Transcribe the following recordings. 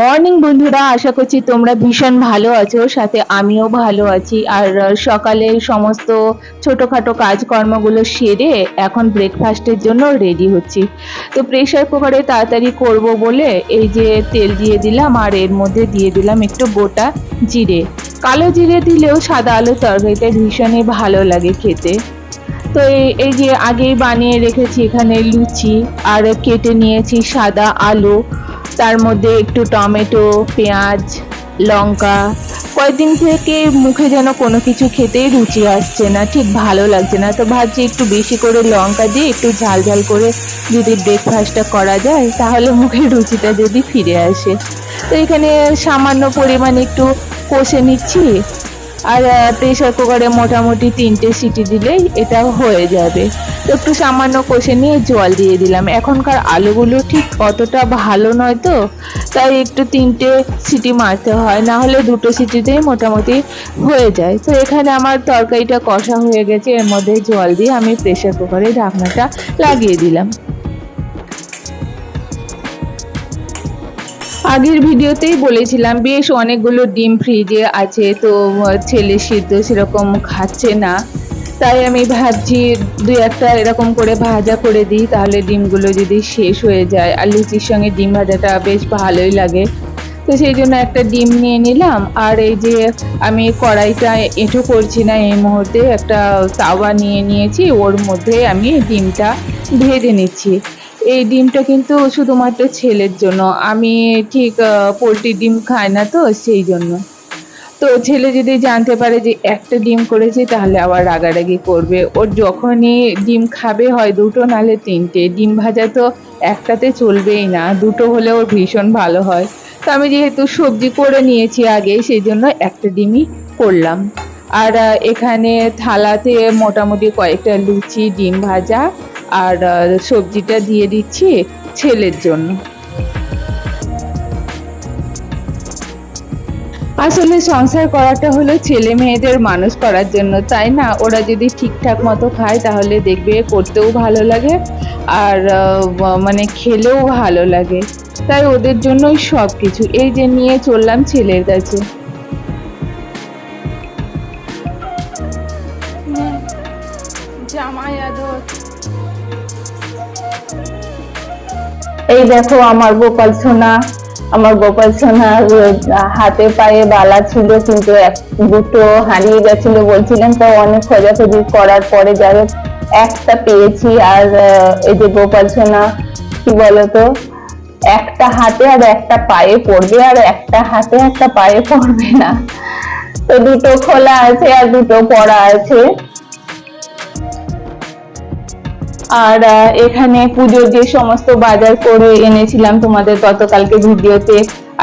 Morning বন্ধুরা, আশা করছি তোমরা ভীষণ ভালো আছো, সাথে আমিও ভালো আছি। আর সকালে সমস্ত ছোটোখাটো কাজকর্মগুলো সেরে এখন ব্রেকফাস্টের জন্য রেডি হচ্ছি। তো প্রেশার কুকারে তাড়াতাড়ি করব বলে এই যে তেল দিয়ে দিলাম, আর এর মধ্যে দিয়ে দিলাম একটু গোটা জিরে। কালো জিরে দিলেও সাদা আলুর তরকারিটা ভীষণই ভালো লাগে খেতে। তো এই যে আগেই বানিয়ে রেখেছি এখানে লুচি, আর কেটে নিয়েছি সাদা আলু। তার মধ্যে একটু টমেটো, পেঁয়াজ, লঙ্কা। কয়েকদিন থেকে মুখে যেন কোনো কিছু খেতেই রুচি আসছে না, ঠিক ভালো লাগছে না। তো ভাবছি একটু বেশি করে লঙ্কা দিয়ে একটু ঝাল ঝাল করে যদি ব্রেকফাস্টটা করা যায়, তাহলে মুখের রুচিটা যদি ফিরে আসে। তো এখানে সামান্য পরিমাণে একটু কষে নিচ্ছি। আর প্রেশার কুকারে মোটামুটি তিনটে সিটি দিলেই এটা হয়ে যাবে। একটু সামান্য কষে নিয়ে জল দিয়ে দিলাম। এখনকার আলুগুলো ঠিক অতটা ভালো নয় তো, তাই একটু তিনটে সিটি মারতে হয়, না হলে দুটো সিটিতেই মোটামুটি হয়ে যায়। তো এখানে আমার তরকারিটা কষা হয়ে গেছে, এর মধ্যে জল দিয়ে আমি প্রেশার কুকারে ঢাকনাটা লাগিয়ে দিলাম। আগের ভিডিওতেই বলেছিলাম, বেশ অনেকগুলো ডিম ফ্রিজে আছে, তো ছেলে সিদ্ধ সেরকম খাচ্ছে না। তাই আমি ভাবছি দুই একটা এরকম করে ভাজা করে দিই, তাহলে ডিমগুলো যদি শেষ হয়ে যায়। আর লুচির সঙ্গে ডিম ভাজাটা বেশ ভালোই লাগে। তো সেই জন্য একটা ডিম নিয়ে নিলাম। আর এই যে আমি কড়াইটা এঁটো করছি না এই মুহূর্তে, একটা তাওয়া নিয়ে নিয়েছি। ওর মধ্যে আমি ডিমটা ভেজে নিচ্ছি। এই ডিমটা কিন্তু শুধুমাত্র ছেলের জন্য। আমি ঠিক পোলট্রি ডিম খাই না তো, সেই জন্য। তো ছেলে যদি জানতে পারে যে একটা ডিম করেছি, তাহলে আবার রাগারাগি করবে। ওর যখনই ডিম খাবে হয় দুটো নালে তিনটে। ডিম ভাজা তো একটাতে চলবেই না, দুটো হলে ওর ভীষণ ভালো হয়। তো আমি যেহেতু সবজি করে নিয়েছি আগে সেই জন্য একটা ডিমই করলাম। আর এখানে থালাতে মোটামুটি কয়েকটা লুচি, ডিম ভাজা, আর সবজিটা দিয়ে দিচ্ছি ছেলের জন্য। আসলে সংসার করাটা হলো ছেলে মেয়েদের মানুষ করার জন্য তাই না? ওরা যদি ঠিকঠাক মতো খায় তাহলে দেখবে করতেও ভালো লাগে আর মানে খেলেও ভালো লাগে। তাই ওদের জন্যই সব কিছু এই যে নিয়ে চললাম ছেলের কাছে। জামাই আদর। এই দেখো আমার গোপাল সোনা। আমার গোপাল সোনার হাতে পায়ে বালা ছিল, কিন্তু এক- দুটো হারিয়ে গেছিল। বলছিলেন তো অনেক খোঁজাখুঁজি করার পরে যাই হোক, একটা পেয়েছি। আর এই যে গোপাল সোনা, কি বলতো, একটা হাতে আর একটা পায়ে পড়বে, আর একটা হাতে একটা পায়ে পড়বে না। তো দুটো খোলা আছে আর দুটো পড়া আছে। আর এখানে পুজোর যে সমস্ত বাজার করে এনেছিলাম তোমাদের গতকালকে ভিডিওতে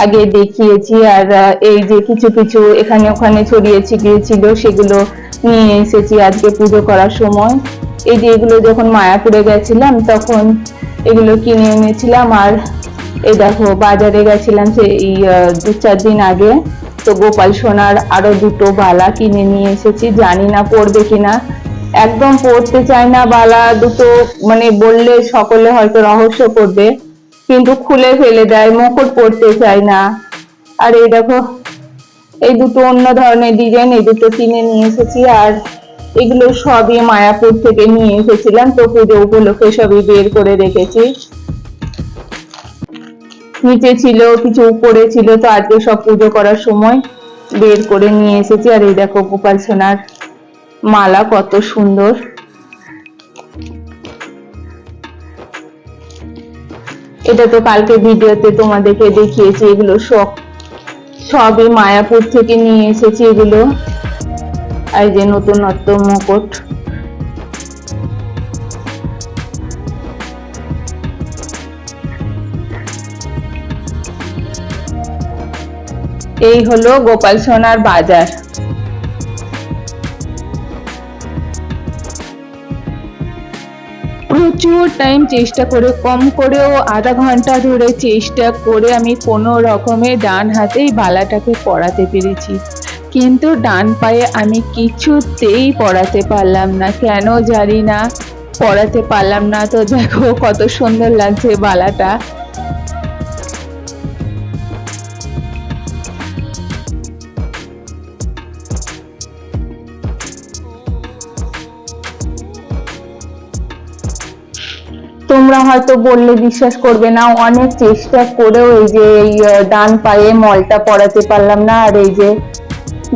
আগে দেখিয়েছি। আর এই যে কিছু কিছু এখানে ওখানে ছড়িয়ে ছিটিয়ে ছিল সেগুলো নিয়ে এসেছি আজকে পুজো করার সময়। এই যে এগুলো যখন মায়াপুরে গেছিলাম তখন এগুলো কিনে এনেছিলাম। আর এই দেখো বাজারে গেছিলাম সেই আহ, দু চার দিন আগে। তো গোপাল সোনার আরও দুটো বালা কিনে নিয়ে এসেছি। জানি না পড়বে কিনা। একদম পড়তে চায় না বালা, দুটো মানে বললে সকলে হয়তো রহস্য করবে, কিন্তু খুলে ফেলে দেয়, মুকুট পড়তে চায় না। আর এই দেখো, এই দুটো অন্য ধরনের ডিজাইন এই দুটো কিনে নিয়ে এসেছি, আর এগুলো সবই মায়াপুর থেকে নিয়ে এসেছিলাম, তো পুজো উপলক্ষে সবই বের করে রেখেছি। নিচে ছিল, কিছু উপরে ছিল, তো আজকে সব পুজো করার সময় বের করে নিয়ে এসেছি, আর এই দেখো গোপাল সোনার মালা কত সুন্দর। এটা তো কালকে ভিডিওতে তোমাদেরকে দেখিয়েছি, এগুলো সব সবই মায়াপুর থেকে নিয়ে এসেছি এগুলো। আর যে নতুনত্ব মুকুট। এই হলো গোপাল সোনার বাজার। প্রচুর টাইম চেষ্টা করে, কম করেও আধা ঘণ্টা ধরে চেষ্টা করে আমি কোনো রকমে ডান হাতেই বালাটাকে পড়াতে পেরেছি। কিন্তু ডান পায়ে আমি কিছুতেই পড়াতে পারলাম না। কেন জানি না পড়াতে পারলাম না। তো দেখো কত সুন্দর লাগছে বালাটা। তোমরা হয়তো বললে বিশ্বাস করবে না, অনেক চেষ্টা করেও এই যে এই ডান পায়ে মলটা পরাতে পারলাম না, আর এই যে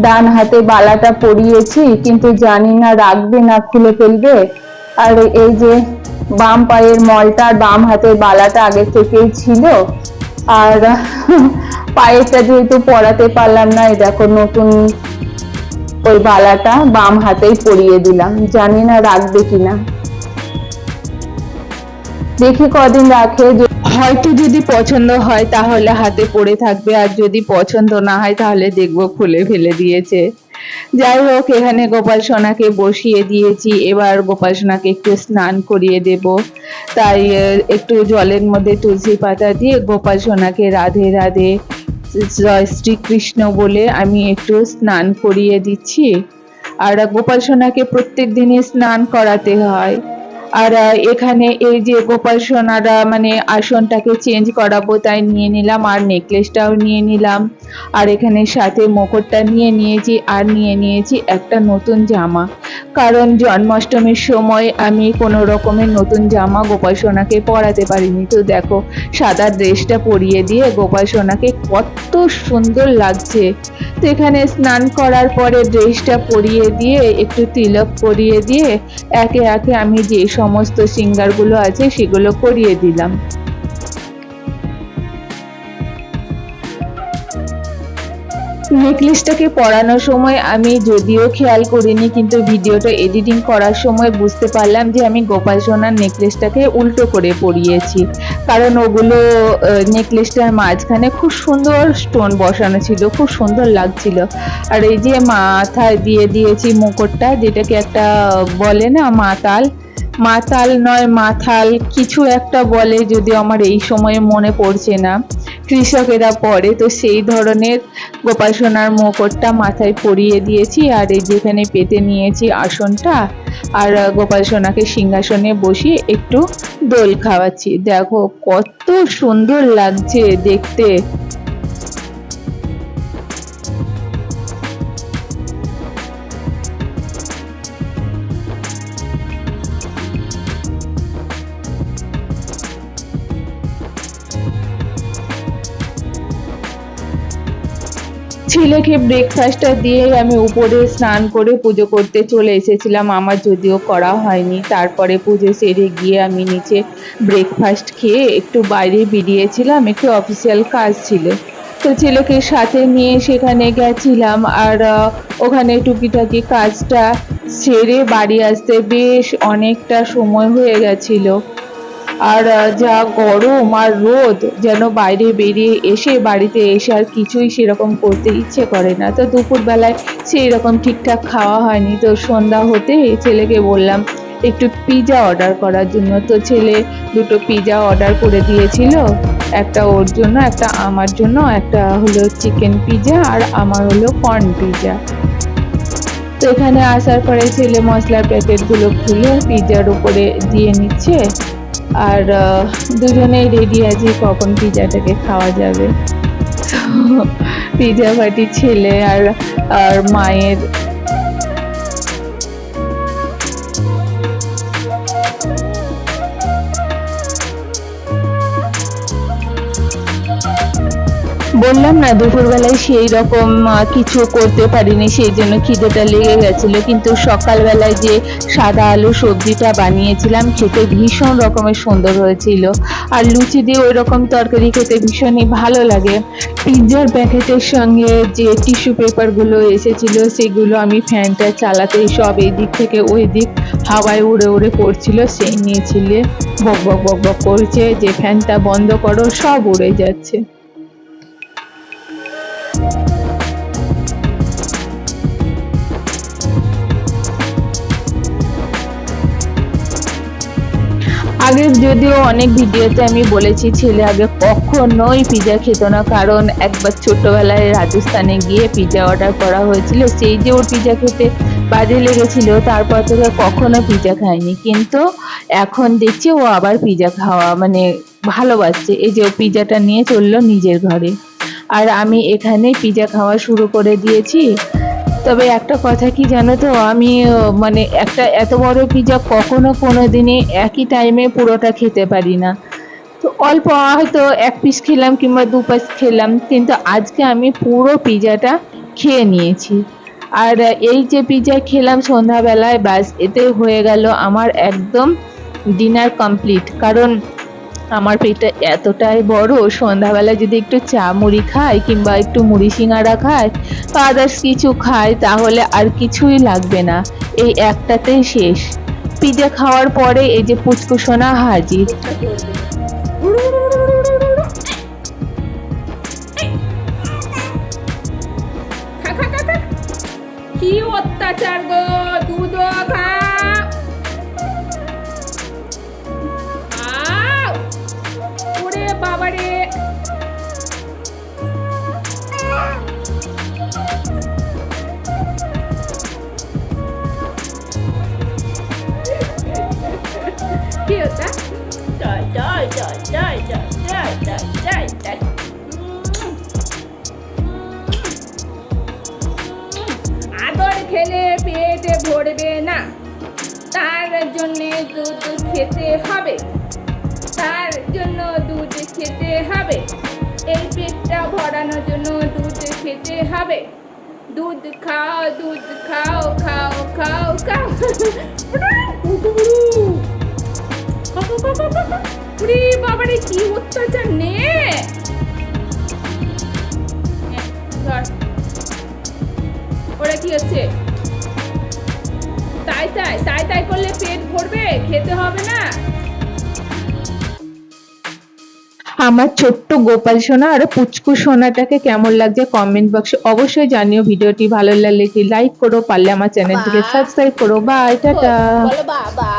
ডান হাতে বালাটা পরিয়েছি, কিন্তু জানি না রাখবে না খুলে ফেলবে। আর এই যে বাম পায়ের মলটা আর বাম হাতের বালাটা আগে থেকেই ছিল, আর পায়েরটা যেহেতু পরাতে পারলাম না, এই দেখো নতুন ওই বালাটা বাম হাতেই পরিয়ে দিলাম, জানি না রাখবে কিনা। দেখি কদিন রাখে হয়তো যদি পছন্দ হয় তাহলে হাতে পড়ে থাকবে, আর যদি পছন্দ না হয় তাহলে দেখব খুলে ফেলে দিয়েছে। যাই হোক, এখানে গোপাল সোনাকে বসিয়ে দিয়েছি। এবার গোপাল সোনাকে একটু স্নান করিয়ে দেব। তাই একটু জলের মধ্যে তুলসী পাতা দিয়ে গোপাল সোনাকে রাধে রাধে, জয় শ্রীকৃষ্ণ বলে আমি একটু স্নান করিয়ে দিচ্ছি। আর গোপাল সোনাকে প্রত্যেক দিনই স্নান করাতে হয়। আর এখানে এই যে গোপাল সোনারা মানে আসনটাকে চেঞ্জ করাবো তাই নিয়ে নিলাম আর নেকলেসটাও নিয়ে নিলাম। আর এখানে সাথে মুকুটটা নিয়ে নিয়েছি আর নিয়ে নিয়েছি একটা নতুন জামা। কারণ জন্মাষ্টমীর সময় আমি কোনো রকমের নতুন জামা গোপাল সোনাকে পরাতে পারিনি। তো দেখো, সাদা ড্রেসটা পরিয়ে দিয়ে গোপাল সোনাকে কত সুন্দর লাগছে। তো এখানে স্নান করার পরে ড্রেসটা পরিয়ে দিয়ে, একটু তিলক পরিয়ে দিয়ে, একে একে আমি যে সমস্ত সিঙ্গারগুলো আছে, সেগুলো করিয়ে দিলাম। নেকলেসটাকে পরানোর সময় আমি যদিও খেয়াল করিনি, কিন্তু ভিডিওটা এডিটিং করার সময় বুঝতে পারলাম যে আমি গোপাল সোনার নেকলেসটাকে উল্টো করে পরিয়েছি। কারণ ওগুলো নেকলেসটার মাঝখানে খুব সুন্দর স্টোন বসানো ছিল, খুব সুন্দর লাগছিল। আর এই যে মাথায় দিয়ে দিয়েছি মুকুটটা, যেটাকে একটা বলে না, মাতাল মাতাল নয়, মাথাল, কিছু একটা বলে যদি আমার এই সময়ে মনে পড়ছে না। কৃষকেরা পরে তো সেই ধরনের গোপাল সোনার মাথায় পরিয়ে দিয়েছি আর এই যেখানে পেতে নিয়েছি আসনটা, আর গোপাল সোনাকে সিংহাসনে বসিয়ে একটু দোল খাওয়াচ্ছি। দেখো কত সুন্দর লাগছে দেখতে। ছেলেকে ব্রেকফাস্টটা দিয়ে আমি উপরে স্নান করে পুজো করতে চলে এসেছিলাম। আমার যদিও করা হয়নি। তারপরে পুজো সেরে গিয়ে আমি নিচে ব্রেকফাস্ট খেয়ে একটু বাইরে বেরিয়েছিলাম। একটু অফিসিয়াল কাজ ছিল। তো ছেলেকে সাথে নিয়ে সেখানে গেছিলাম আর ওখানে টুকিটাকি কাজটা সেরে বাড়ি আসতে বেশ অনেকটা সময় হয়ে গেছিল। আর যা গরম আর রোদ যেন বাইরে বেরিয়ে এসে বাড়িতে এসে আর কিছুই সেরকম করতে ইচ্ছে করে না। তো দুপুরবেলায় সেই রকম ঠিকঠাক খাওয়া হয়নি। তো সন্ধ্যা হতে ছেলেকে বললাম, একটু পিৎজা অর্ডার করার জন্য। তো ছেলে দুটো পিৎজা অর্ডার করে দিয়েছিল। একটা ওর জন্য, একটা আমার জন্য, একটা হলো চিকেন পিৎজা আর আমার হলো কর্ন পিৎজা তো এখানে আসার পরে ছেলে মশলার প্যাকেটগুলো খুলে পিৎজার উপরে দিয়ে নিচ্ছে। আর দুজনেই রেডি আছি কখন পিজাটাকে খাওয়া যাবে। পিজা পার্টি ছেলে আর আর মায়ের বললাম না, দুপুরবেলায় সেই রকম কিছু করতে পারিনি, সেই জন্য খিদেটা লেগে গেছিল। কিন্তু সকালবেলায় যে সাদা আলু সবজিটা বানিয়েছিলাম, খেতে ভীষণ রকমের সুন্দর হয়েছিল। আর লুচি দিয়ে ওই রকম তরকারি খেতে ভীষণই ভালো লাগে। পিৎজার প্যাকেটের সঙ্গে যে টিস্যু পেপারগুলো এসেছিল, সেগুলো আমি ফ্যানটা চালাতেই সব এই দিক থেকে ওই দিক হাওয়ায় উড়ে উড়ে পড়ছিল, সেই নিয়েছিলে বক বক বক বক করছে, যে ফ্যানটা বন্ধ করো, সব উড়ে যাচ্ছে। আগে যদিও অনেক ভিডিওতে আমি বলেছি ছেলে আগে কখনোই পিৎজা খেত না, কারণ একবার ছোটবেলায় রাজস্থানে গিয়ে পিৎজা অর্ডার করা হয়েছিল, সেই যে ওর পিজা খেতে বাজে লেগেছিল, তারপর থেকে কখনো পিজা খায়নি। কিন্তু এখন দেখছি ও আবার পিৎজা খাওয়া মানে ভালোবাসছে, এই যে ও পিজাটা নিয়ে চলল নিজের ঘরে। আর আমি এখানে পিৎজা খাওয়া শুরু করে দিয়েছি। তবে একটা কথা কি জানো তো? আমি মানে একটা এত বড় পিজা কখনো কোনো দিনে একই টাইমে পুরোটা খেতে পারি না। তো অল্প হয়তো এক পিস খেলাম কিংবা দু পিস খেলাম, কিন্তু আজকে আমি পুরো পিজাটা খেয়ে নিয়েছি। আর এই যে পিজা খেলাম সন্ধ্যাবেলায়, ব্যাস এতে হয়ে গেল আমার একদম ডিনার কমপ্লিট কারণ আমার পেটটা এতটাই বড় সন্ধ্যাবেলা যদি একটু চা মুড়ি খাই কিংবা একটু মুড়ি সিঙাড়া খাই, বা আদার্স কিছু খাই, তাহলে আর কিছুই লাগবে না। এই একটাতেই শেষ। পিজা খাওয়ার পরে এই যে পুচকুসোনা হাজির। কি অত্যাচার গো দুধ খা কি ওটা আদর খেলে পেটে ভরবে না। তার জন্যে দুধ খেতে হবে। তার জন্য দুধ খেতে হবে। এই পেটটা ভরানোর জন্য দুধ খেতে হবে। দুধ খাও দুধ খাও খাও খাও খাও। বাবারে কি অত্যাচার নে। ওরা কি হচ্ছে? তাই তাই তাই তাই করলে পেট ভরবে খেতে হবে না। আমার ছোট্ট গোপাল সোনা আর পুচকু সোনাটাকে কেমন লাগছে কমেন্ট বক্সে অবশ্যই জানিও। ভিডিওটি ভালো লাগলে কি লাইক করো পারলে আমার চ্যানেলটিকে। সাবস্ক্রাইব করো। Bye tata. বলো বাবা।